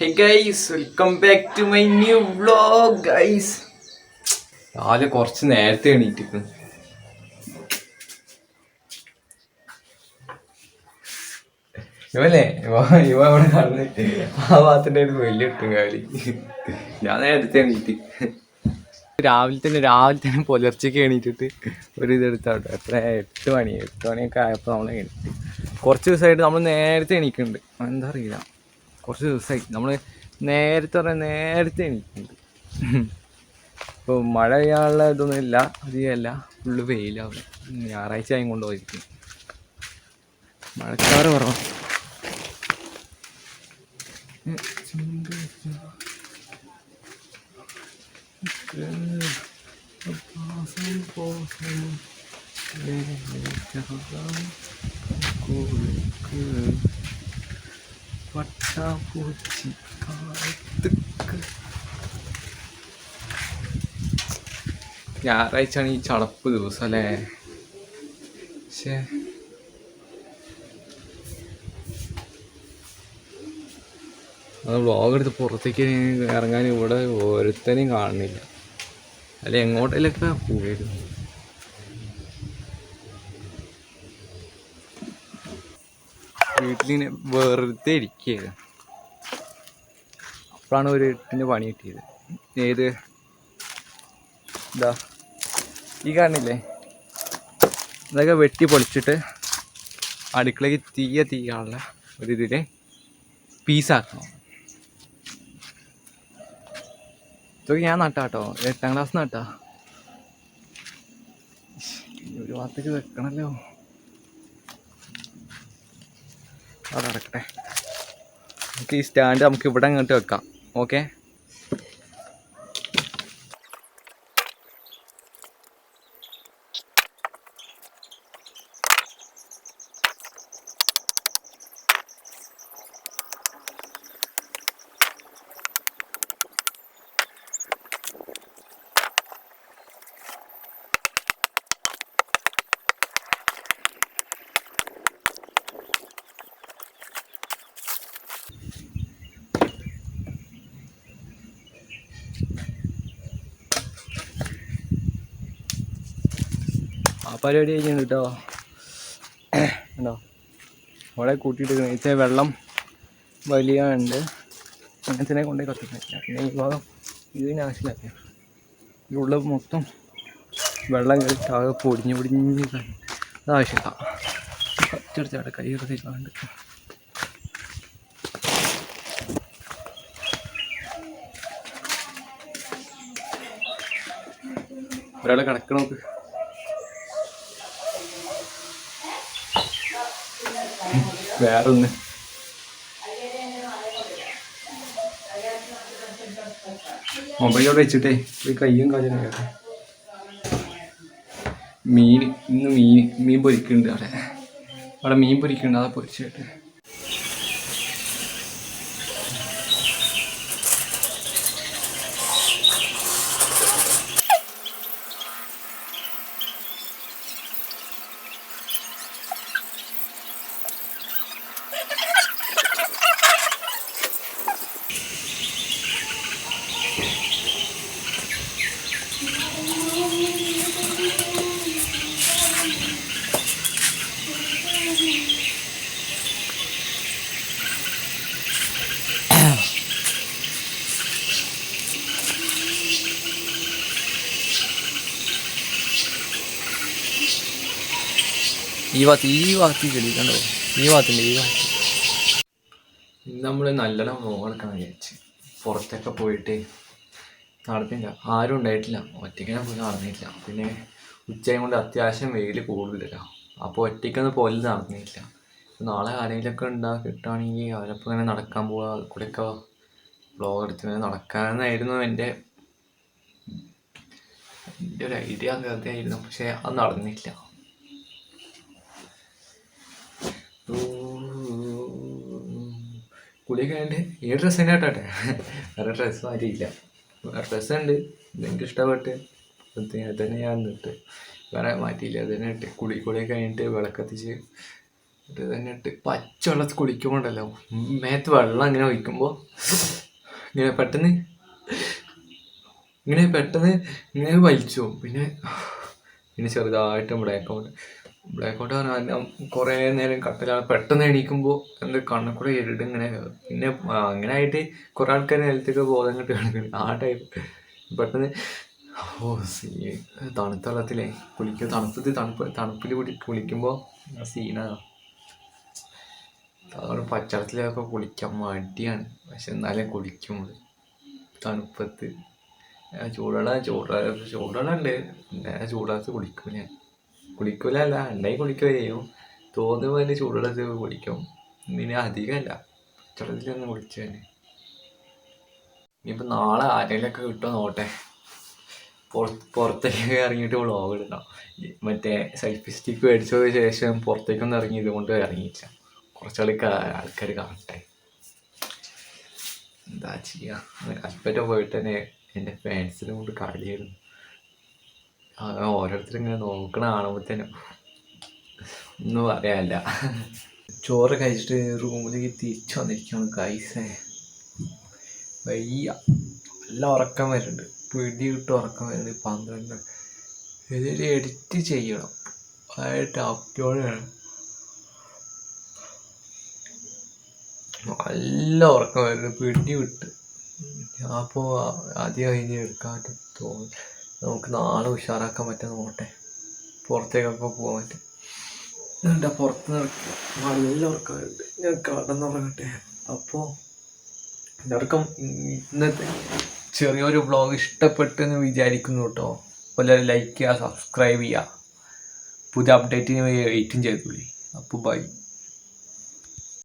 Hey guys welcome back to my new vlog guys രാവിലെ കുറച്ച് നേരത്തെ എണീറ്റിരിക്കുന്നു ഇവല്ലേ ഇവ ഇവ അവിടെ കടന്ന് ആ ഭാഗത്തിന്റെ വലിയ കിട്ടും കാലി. ഞാൻ നേരത്തെ എണീറ്റി. രാവിലെ തന്നെ രാവിലെ തന്നെ പുലർച്ചയ്ക്ക് എണീറ്റിട്ട് ഒരു ഇതെടുത്തോട്ടെ എത്ര എട്ട് മണി എട്ട് മണിയൊക്കെ ആയപ്പോൾ നമ്മൾ എണീറ്റ്. കുറച്ച് ദിവസമായിട്ട് നമ്മൾ നേരത്തെ എണീക്കുന്നുണ്ട് എന്താ അറിയില്ല. കുറച്ച് ദിവസമായി നമ്മൾ നേരത്തെ പറഞ്ഞാൽ നേരത്തെ എണീക്കുന്നുണ്ട് ഇപ്പോൾ മഴ പെയ്യാനുള്ള ഇതൊന്നും ഇല്ല അധികമല്ല ഫുള്ള് വെയിലാവും ഞായറാഴ്ച ആയും കൊണ്ടുപോയിരിക്കും മഴക്കാറ് കുറവാണ് പട്ടാപ്പൂച്ചി കാത്തുക്ക് ഞായറാഴ്ചയാണ് ഈ ചടപ്പ് ദിവസം അല്ലേ? പക്ഷേ അത് വ്ളോഗ് എടുത്ത് പുറത്തേക്ക് ഇറങ്ങാൻ ഇവിടെ ഓരോരുത്തരെയും കാണുന്നില്ല. അല്ലെ എങ്ങോട്ടേലൊക്കെ പോയിരുന്നു വീട്ടിലിങ്ങനെ വെറുതെ ഇരിക്കുകയായിരുന്നു അപ്പോഴാണ് ഒരു എട്ടിന്റെ പണി കിട്ടിയത്. ഏത്? ഇതാ. ഈ കാണില്ലേ? ഇതൊക്കെ വെട്ടി പൊളിച്ചിട്ട് അടുക്കളയ്ക്ക് തീയ തീയാനുള്ള ഒരു ഇതിൽ പീസാക്കണം ഇതൊക്കെ ഞാൻ നട്ടാട്ടോ എട്ടാം ക്ലാസ് നട്ടാ. ഒരു ഭാഗത്തേക്ക് വെക്കണല്ലോ. അവിടെ നടക്കട്ടെ നമുക്ക് ഈ സ്റ്റാൻഡ് നമുക്ക് ഇവിടെ അങ്ങോട്ട് വെക്കാം. ഓക്കെ ആ പരിപാടി കഴിഞ്ഞു കേട്ടോ. ഉണ്ടോ അവിടെ കൂട്ടിയിട്ട് വെച്ചാൽ വെള്ളം വലിയ ഉണ്ട് അങ്ങനത്തെ കൊണ്ടുപോയി കത്തിക്കില്ല പിന്നെ ഈ ഭാഗം ഇതിന് ആവശ്യമില്ല ഇവിടെ മൊത്തം വെള്ളം കയറിയിട്ട് ആകെ പൊടിഞ്ഞ് പൊടിഞ്ഞ് അതാവശ്യമില്ല അത് ആവശ്യമില്ല. കത്തിയെടുത്തവിടെ കൈ എടുത്തില്ലാണ്ട് ഒരാൾ കിടക്കണ. വേറൊന്ന്. മൊബൈലോട് വെച്ചിട്ടേ ഒരു കയ്യും കാലും കേട്ടെ. മീൻ ഇന്ന് മീൻ മീൻ പൊരിക്കുന്നുണ്ട് അവിടെ. അവിടെ മീൻ പൊരിക്കുന്നുണ്ട് അതാ പൊരിച്ചിട്ട്. ഈ ഭാഗത്ത് ഈ ഭാഗത്ത് ചെടി കണ്ടോ? ഈ ഭാഗത്തിന്റെ ഈ ഭാഗത്ത് നമ്മൾ നല്ലോണം നോക്കണം വിചാരിച്ച്. പുറത്തൊക്കെ പോയിട്ട് നടന്നില്ല. ആരും ഉണ്ടായിട്ടില്ല. ഒറ്റയ്ക്കിനെ പോയി നടന്നിട്ടില്ല. പിന്നെ ഉച്ചയും കൊണ്ട് അത്യാവശ്യം വെയിൽ കൂടുതലല്ലോ അപ്പോൾ ഒറ്റയ്ക്കൊന്നും പോലും നടന്നില്ല നാളെ ആരെങ്കിലുമൊക്കെ ഉണ്ടാ? കിട്ടുകയാണെങ്കിൽ അവരൊപ്പം ഇങ്ങനെ നടക്കാൻ പോവുക കൂടെയൊക്കെ വ്ളോഗ് എടുത്ത് ഇങ്ങനെ നടക്കാമെന്നായിരുന്നു എന്റെ എന്റെ ഒരു ഐഡിയ വെറുതെ ആയിരുന്നു പക്ഷേ അത് നടന്നില്ല. കുളി കഴിഞ്ഞിട്ട് ഈ ഡ്രസ്സ് തന്നെ കേട്ടെ വേറെ ഡ്രസ്സ് മാറ്റിയില്ല വേറെ ഡ്രസ്സ് ഉണ്ട് എനിക്ക് ഇഷ്ടപ്പെട്ട് അത് തന്നെ ഞാൻ നിന്നിട്ട് വേറെ മാറ്റിയില്ല. അത് തന്നെ ഇട്ട് കുളി കുളി കഴിഞ്ഞിട്ട് വിളക്കത്തിച്ച് ഇത് തന്നെ ഇട്ട് പച്ചവെള്ളത്തിൽ കുളിക്കുമ്പോണ്ടല്ലോ. മേത്ത് വെള്ളം ഇങ്ങനെ ഒഴിക്കുമ്പോൾ ഇങ്ങനെ പെട്ടെന്ന് ഇങ്ങനെ പെട്ടെന്ന് ഇങ്ങനെ വലിച്ചു പിന്നെ പിന്നെ ചെറുതായിട്ട് ബ്ലാക്ക് ഔട്ട് ബ്ലാക്ക് ഔട്ട് പറഞ്ഞാൽ കുറേ നേരം കട്ടിലാണ് പെട്ടെന്ന് എണീക്കുമ്പോൾ എന്ത് കണ്ണിൽ കൂടെ ഇങ്ങനെ പിന്നെ അങ്ങനെ ആയിട്ട് കുറേ ആൾക്കാർ നിലത്തേക്ക് ബോധം കെട്ട് ആ ടൈപ്പ് പെട്ടെന്ന് ഓ സീ തണുത്ത വെള്ളത്തിലേ കുളിക്കുക തണുപ്പത്ത് തണുപ്പ് തണുപ്പിൽ കുടി കുളിക്കുമ്പോൾ സീനാണ് അതുകൊണ്ട് പച്ചവെള്ളത്തിലൊക്കെ കുളിക്കാൻ മടിയാണ്. പക്ഷെ എന്നാലേ കുളിക്കുള്ളൂ. തണുപ്പത്ത്. ചൂടുവെള്ളം ചൂടുവെള്ളം ചൂടുവെള്ളം ഉണ്ട് പിന്നെ ചൂടുവെള്ളത്ത് കുളിക്കും ഞാൻ കുളിക്കൂല. അല്ല ഉണ്ടായി കുളിക്കുക ചെയ്യും. തോന്നുമ്പോൾ തന്നെ ചൂടുവെള്ളത്തിൽ കുളിക്കും. പിന്നെ അധികമല്ല പച്ചവെള്ളത്തിലൊന്നും കുളിച്ചു തന്നെ ഇനിയിപ്പോൾ നാളെ ആരെങ്കിലുമൊക്കെ കിട്ടുമോ നോട്ടെ പുറത്തേക്ക് ഇറങ്ങിയിട്ട് വ്ളോഗ് ഇടണം. മറ്റേ സെൽഫി സ്റ്റിക്ക് മേടിച്ചതിന് ശേഷം പുറത്തേക്കൊന്നും ഇറങ്ങി കൊണ്ട് ഇറങ്ങിയില്ല കുറച്ചാൾ ആൾക്കാർ കാണട്ടെ. എന്താ ചെയ്യുക കൽപ്പറ്റ പോയിട്ട് തന്നെ എന്റെ ഫാൻസിനെ കൊണ്ട് കളിയായിരുന്നു. ഓരോരുത്തരും ഇങ്ങനെ നോക്കണ കാണുമ്പോൾ തന്നെ ഒന്നും പറയാനില്ല. ചോറ് കഴിച്ചിട്ട് റൂമിലേക്ക് തിരിച്ചു വന്നിരിക്കുകയാണ് കൈസേ വയ്യ. നല്ല ഉറക്കം വരുന്നുണ്ട്. പിടി വിട്ട് ഉറക്കം വരുന്നത് പന്ത്രണ്ട് ഇതിൽ എഡിറ്റ് ചെയ്യണം അതായിട്ട് അപ്ലോഡ് ചെയ്യണം നല്ല ഉറക്കം വരുന്നു. പിടി വിട്ട്. അപ്പോൾ ആദ്യം കഴിഞ്ഞ് എടുക്കാൻ തോന്നി. നമുക്ക് നാളെ ഉഷാറാക്കാൻ പറ്റാൻ നോട്ടെ പുറത്തേക്കൊക്കെ പോകാൻ പറ്റും എന്താ പുറത്ത് നല്ല ഉറക്കം വരുന്നുണ്ട് ഞാൻ കടന്നുറങ്ങട്ടെ. അപ്പോൾ എല്ലാവർക്കും ഇന്നത്തെ ചെറിയൊരു വ്ളോഗ് ഇഷ്ടപ്പെട്ടെന്ന് വിചാരിക്കുന്നു കേട്ടോ അപ്പോൾ ലൈക്ക് ചെയ്യുക സബ്സ്ക്രൈബ് ചെയ്യുക. പുതിയ അപ്ഡേറ്റിന് വെയിറ്റും ചെയ്തോളി. അപ്പോൾ ബൈ